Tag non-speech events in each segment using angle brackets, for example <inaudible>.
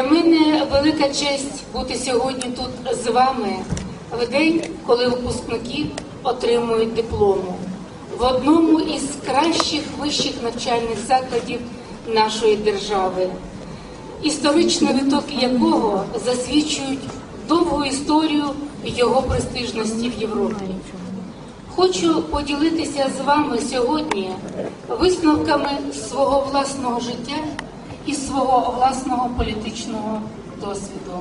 Для мене велика честь бути сьогодні тут з вами в день, коли випускники отримують диплому в одному із кращих вищих навчальних закладів нашої держави, історичний виток якого засвідчують довгу історію його престижності в Європі. Хочу поділитися з вами сьогодні висновками свого власного життя і свого власного політичного досвіду.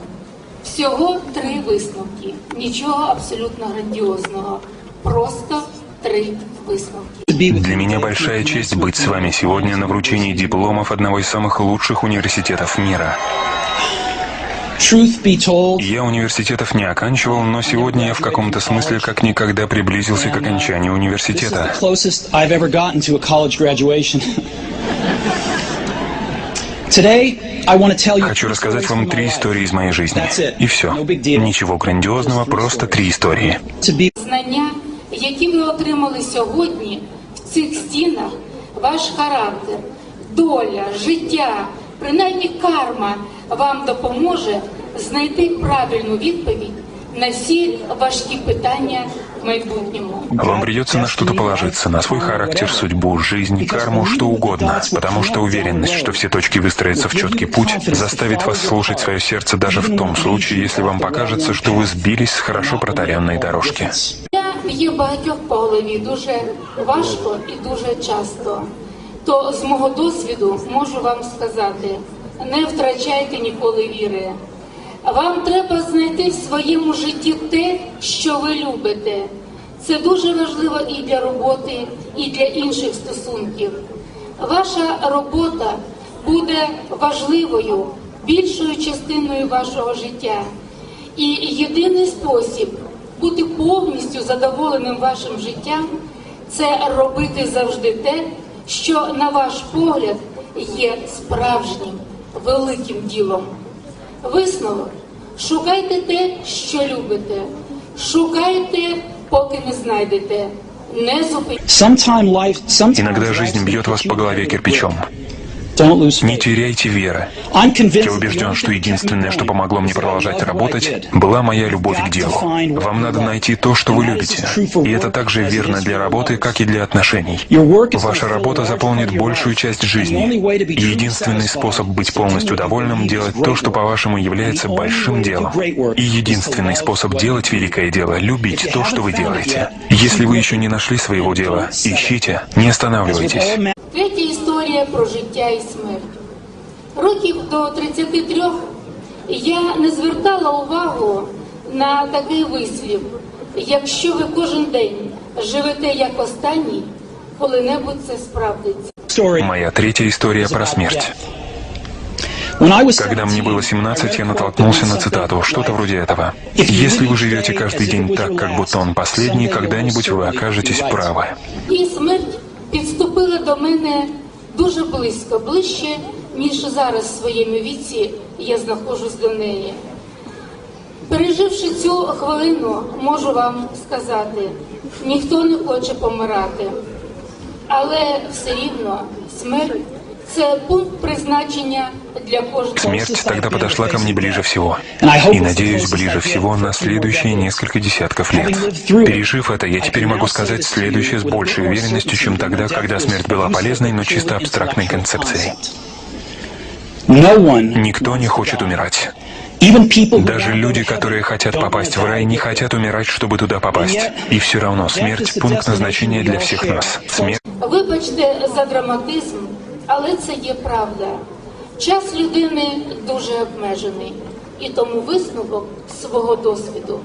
Всього три висновки, нічого абсолютно грандіозного, просто три висновки. Для меня большая честь быть с вами сегодня на вручении дипломов одного из самых лучших университетов мира. Truth be told, Я университетов не оканчивал, но сегодня я в каком-то смысле как никогда приблизился к окончанию this is the университета. <laughs> Хочу three рассказать stories вам from my три life. истории из моей жизни. That's. И все. No big. Ничего грандиозного, просто три истории. To Знання, які ви отримали сьогодні в цих стінах, ваш характер, доля, життя, принаймні карма вам допоможе знайти правильну відповідь на всі важкі питання в майбутньому. Вам придется на что-то положиться, на свой характер, судьбу, жизнь, карму, что угодно, потому что уверенность, что все точки выстроятся в четкий путь, заставит вас слушать свое сердце даже в том случае, если вам покажется, что вы сбились с хорошо протаренной дорожки. Я б'є багатьох по голові дуже важко і дуже часто. То з мого досвіду можу вам сказати: не втрачайте ніколи віри. Вам треба знайти в своєму житті те, що ви любите. Це дуже важливо і для роботи, і для інших стосунків. Ваша робота буде важливою, більшою частиною вашого життя. І єдиний спосіб бути повністю задоволеним вашим життям це робити завжди те, що, на ваш погляд, є справжнім великим ділом. Висновок. Шукайте те, що любите. Шукайте, поки не знайдете. Не sometimes Иногда жизнь бьет вас по голове кирпичом. Не теряйте веры. Я убежден, что единственное, что помогло мне продолжать работать, была моя любовь к делу. Вам надо найти то, что вы любите. И это также верно для работы, как и для отношений. Ваша работа заполнит большую часть жизни. И единственный способ быть полностью довольным – делать то, что, по-вашему, является большим делом. И единственный способ делать великое дело – любить то, что вы делаете. Если вы еще не нашли своего дела, ищите, не останавливайтесь. all men, Третя історія про життя і смерть. Років до 33 я не звертала увагу на такий вислів. Якщо ви кожен день живете як останній, коли-небудь це справдиться. story Моя третья история is про about смерть. death. When I was Когда мне 17, было 17, я I read a quote натолкнулся that на said цитату, something что-то like, вроде этого. If you Если live вы each живете day каждый as if день it was так, your как будто last, он последний, someday you когда-нибудь вы will окажетесь certainly be right. правы. І смерть підступила до мене дуже близько, ближче, ніж зараз в своєму віці я знаходжусь до неї. Переживши цю хвилину, можу вам сказати, ніхто не хоче помирати, але все рівно смерть це пункт призначення для кожного. Смерть тогда подошла ко мне ближе всего. И надеюсь, ближе всего на следующие несколько десятков лет. Пережив это, я теперь могу сказать следующее с большей уверенностью, чем тогда, когда смерть была полезной, но чисто абстрактной концепцией. Никто не хочет умирать. Даже люди, которые хотят попасть в рай, не хотят умирать, чтобы туда попасть. И все равно смерть – пункт назначения для всех нас. Смерть Вибачте за драматизм, але це є правда. Час людини дуже обмежений, і тому висновок свого досвіду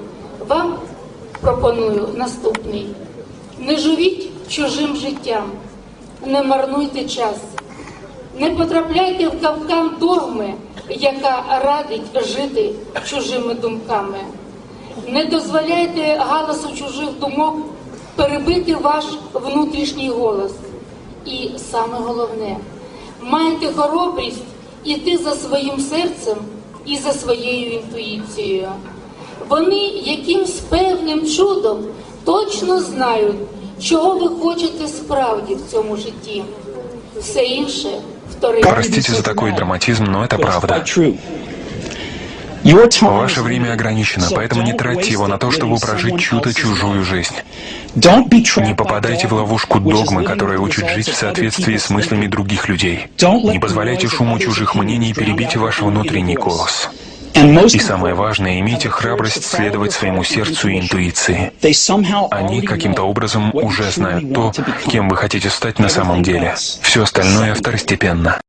вам пропоную наступний: не живіть чужим життям, не марнуйте час, не потрапляйте в капкан догми, яка радить жити чужими думками. Не дозволяйте галасу чужих думок перебити ваш внутрішній голос. І саме головне, майте хоробрість іти за своїм серцем і за своєю інтуїцією. Вони якимсь певним чудом точно знають, чого ви хочете справді в цьому житті. Все інше вторинне. Простите за такой драматизм, но это правда. Ваше время ограничено, поэтому не тратьте его на то, чтобы прожить чью-то чужую жизнь. Не попадайте в ловушку догмы, которая учит жить в соответствии с мыслями других людей. Не позволяйте шуму чужих мнений перебить ваш внутренний голос. И самое важное, имейте храбрость следовать своему сердцу и интуиции. Они каким-то образом уже знают то, кем вы хотите стать на самом деле. Все остальное второстепенно.